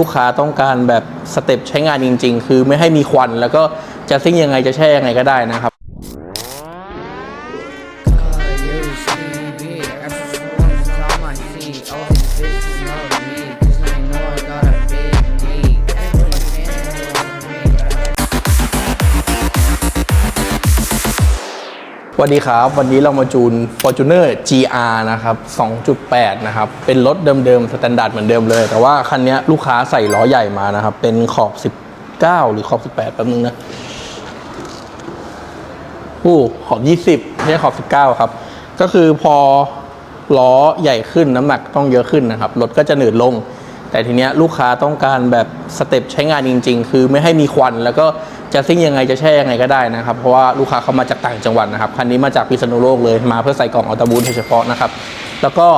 ลูกค้าต้องการแบบสเต็ปใช้งานจริง ๆ คือไม่ให้มีควัน แล้วก็จะซิ่งยังไงจะแช่ยังไงก็ได้นะครับ วัสดีครับ วันนี้เรามาจูน Fortuner GR นะครับ 2.8 นะครับ เป็นรถเดิมๆสแตนดาร์ดเหมือนเดิมเลย แต่ว่าคันนี้ลูกค้าใส่ล้อใหญ่มานะครับ เป็นขอบ 19 หรือขอบ 18 แป๊บนึงนะอู้ขอบ 20ไม่ใช่ขอบ 19 ครับ ก็คือพอล้อใหญ่ขึ้นน้ำหนักต้องเยอะขึ้นนะครับ รถก็จะหนืดลง แต่ทีเนี้ยลูกค้าต้องการแบบสเต็ปใช้งานจริง ๆ คือไม่ให้มีควัน แล้วก็จะซิ่งยังไงจะแช่ยังไงก็ได้นะครับ เพราะว่าลูกค้าเขามาจากต่างจังหวัดนะครับ คันนี้มาจากพิษณุโลกเลยมาเพื่อใส่กล่องอัลตาบูทโดยเฉพาะนะครับ แล้วก็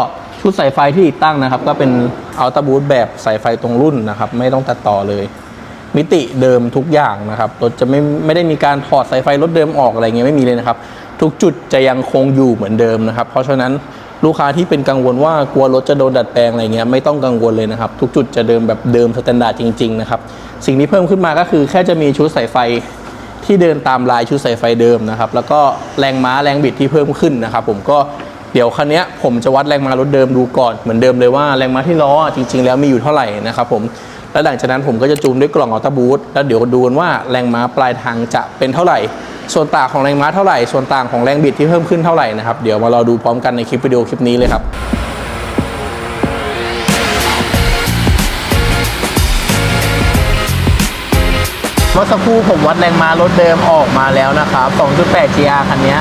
ชุดสายไฟที่ติดตั้งนะครับ ก็เป็นอัลตาบูทแบบสายไฟตรงรุ่นนะครับ ไม่ต้องตัดต่อเลย มิติเดิมทุกอย่างนะครับรถจะไม่ไม่ได้มีการถอดสายไฟรถเดิมออกอะไรเงี้ยไม่มีเลยนะครับ ทุกจุดจะยังคงอยู่เหมือนเดิมนะครับ เพราะฉะนั้น ลูกค้าที่เป็นกังวลว่ากลัวรถจะโดนดัดแปลงอะไรเงี้ยไม่ต้องกังวลเลยนะครับ ทุกจุดจะเดิมแบบเดิมสแตนดาร์ดจริงๆนะครับสิ่งที่เพิ่มขึ้นมาก็คือแค่จะมีชุดสายไฟที่เดินตามลายชุดสายไฟเดิมนะครับแล้วก็แรงม้าแรงบิดที่เพิ่มขึ้นนะครับผมก็เดี๋ยวคันนี้ผมจะวัดแรงม้ารถเดิมดูก่อนเหมือนเดิมเลยว่าแรงม้าที่ล้อจริง ๆ แล้วมีอยู่เท่าไหร่นะครับผม แล้วหลังจากนั้นผมก็จะจูนด้วยกล่องอัลตาบูทแล้วเดี๋ยวดูกันว่าแรงม้าปลายทางจะเป็นเท่าไหร่ ส่วนต่างของแรงม้าเท่าไหร่ ส่วนต่างของแรงบิดที่เพิ่มขึ้นเท่าไหร่นะครับ เดี๋ยวมารอดูพร้อมกันในคลิปวิดีโอคลิปนี้เลยครับ มื่อสักครู่ผมวัดแรงม้ารถเดิมออกมาแล้วนะครับ 2.8 GR คันนี้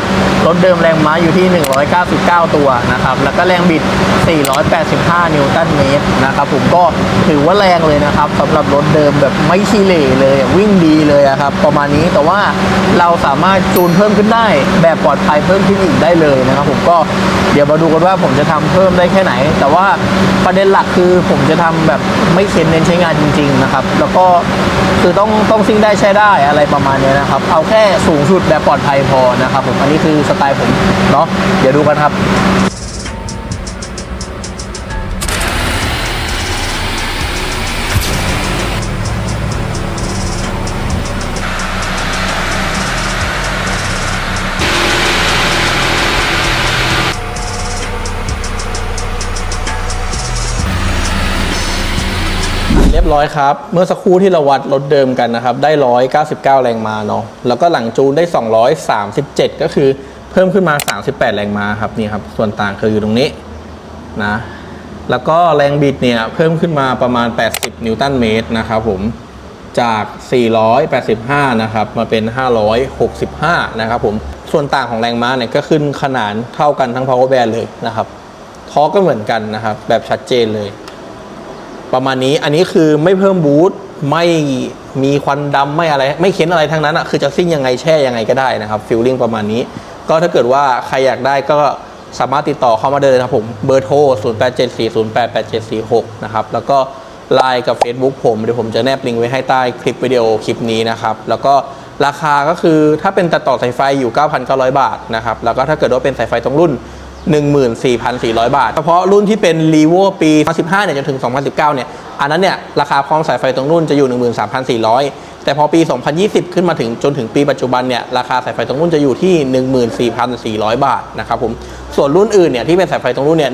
รถเดิมแรงม้าอยู่ที่ 199 ตัวนะครับ แล้วก็แรงบิด 485 นิวตันเมตรนะครับ ผมก็ถือว่าแรงเลยนะครับสำหรับรถเดิมแบบไม่ขี้เหร่เลยวิ่งดีเลยครับ ประมาณนี้แต่ว่าเราสามารถจูนเพิ่มขึ้นได้แบบปลอดภัยเพิ่มขึ้นอีกได้เลยนะครับ ผมก็ เดี๋ยวมาดูกันว่าผมจะทำเพิ่มได้แค่ไหน แต่ว่าประเด็นหลักคือผมจะทำแบบไม่เค้นเน้นใช้งานจริง ๆ นะครับ แล้วก็คือต้องต้องซิ่งได้ใช้ได้อะไรประมาณนี้นะครับ เอาแค่สูงสุดแบบปลอดภัยพอนะครับผมอันนี้คือสไตล์ผมเนาะเดี๋ยวดูกันครับ ร้อยครับ เมื่อสักครู่ที่เราวัดรถเดิมกันนะครับ ได้ 199 แรงม้าเนาะแล้วก็หลังจูนได้ 237 ก็คือเพิ่มขึ้นมา 38 แรงม้าครับนี่ครับ ส่วนต่างคืออยู่ตรงนี้นะแล้วก็แรงบิดเนี่ยเพิ่มขึ้นมาประมาณ 80 นิวตันเมตรนะครับผมจาก 485 นะครับ มาเป็น 565 นะครับผม ส่วนต่างของแรงม้าเนี่ยก็ขึ้นขนานเท่ากันทั้ง power band เลยนะครับ ทอก็เหมือนกันนะครับ แบบชัดเจนเลย ประมาณนี้อันนี้คือไม่เพิ่มบูทไม่มีควันดำไม่อะไร ไม่เค้นอะไรทั้งนั้นอะคือจะซิ่งยังไงแช่ยังไงก็ได้นะครับฟิลลิ่งประมาณนี้ ก็ถ้าเกิดว่าใครอยากได้ก็สามารถติดต่อเข้ามาได้เลยนะครับผมเบอร์โทร 0874088746 นะครับ แล้วก็ไลน์กับ Facebook ผม เดี๋ยวผมจะแนบลิงก์ไว้ให้ใต้คลิปวิดีโอคลิปนี้นะครับ แล้วก็ราคาก็คือถ้าเป็นตัดต่อสายไฟอยู่ 9,900 บาทนะครับ แล้วก็ถ้าเกิดว่าเป็นสายไฟตรงรุ่น 14,400 บาท เฉพาะรุ่นที่เป็น r e v o ปี 2015 เนี่ยจนถึง 2019 เนี่ย อันนั้นเนี่ย ราคาพร้อมสายไฟตรงรุ่นจะอยู่ 13,400 แต่พอปี 2020 ขึ้นมาถึงจนถึงปีปัจจุบันเนี่ย ราคาสายไฟตรงรุ่นจะอยู่ที่ 14,400 บาทนะครับผม ส่วนรุ่นอื่นเนี่ยที่เป็นสายไฟตรงรุ่นเนี่ย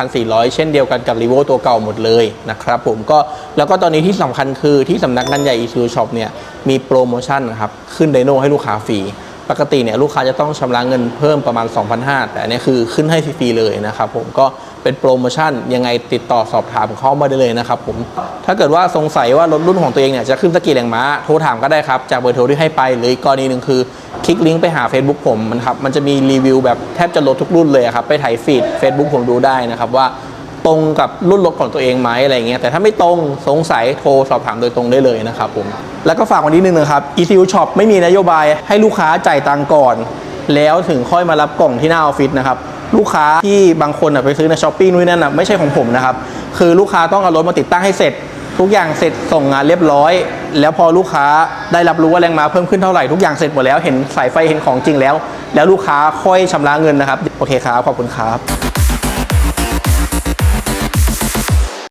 13,400 เช่นเดียวกันกับ r e v o ตัวเก่าหมดเลยนะครับผมก็แล้วก็ตอนนี้ที่สำคัญคือที่สำนักงานใหญ่ e ี u Shop เนี่ยมีโปรโมชั่นนะครับขึ้นไดโนให้ลูกค้าฟรี ปกติเนี่ยลูกค้าจะต้องชำระเงินเพิ่มประมาณ 2,500 แต่อันนี้คือขึ้นให้ฟรีๆเลยนะครับผมก็เป็นโปรโมชั่นยังไงติดต่อสอบถามเข้ามาได้เลยนะครับผมถ้าเกิดว่าสงสัยว่ารถรุ่นของตัวเองเนี่ยจะขึ้นสกี่แรงม้าโทรถามก็ได้ครับจากเบอร์โทรที่ให้ไปหรืออีกกรณีหนึ่งคือคลิกลิงก์ไปหา Facebook ผมมันครับมันจะมีรีวิวแบบแทบจะลดทุกรุ่นเลยครับไปถ่ายฟีด Facebook ผมดูได้นะครับว่า ตรงกับรุ่นรถของตัวเองไหมอะไรเงี้ยแต่ถ้าไม่ตรงสงสัยโทรสอบถามโดยตรงได้เลยนะครับผมแล้วก็ฝากวันนี้นึงนะครับ ECU Shop ไม่มีนโยบายให้ลูกค้าจ่ายตังก่อน แล้วถึงค่อยมารับกล่องที่หน้าออฟฟิศนะครับลูกค้าที่บางคนไปซื้อในช้อปปี้นู่นนั่นไม่ใช่ของผมนะครับคือลูกค้าต้องเอารถมาติดตั้งให้เสร็จ ทุกอย่างเสร็จส่งงานเรียบร้อย แล้วพอลูกค้าได้รับรู้ว่าแรงม้าเพิ่มขึ้นเท่าไหร่ทุกอย่างเสร็จหมดแล้วเห็นสายไฟเห็นของจริงแล้ว แล้วลูกค้าค่อยชำระเงินนะครับ โอเคครับขอบคุณครับ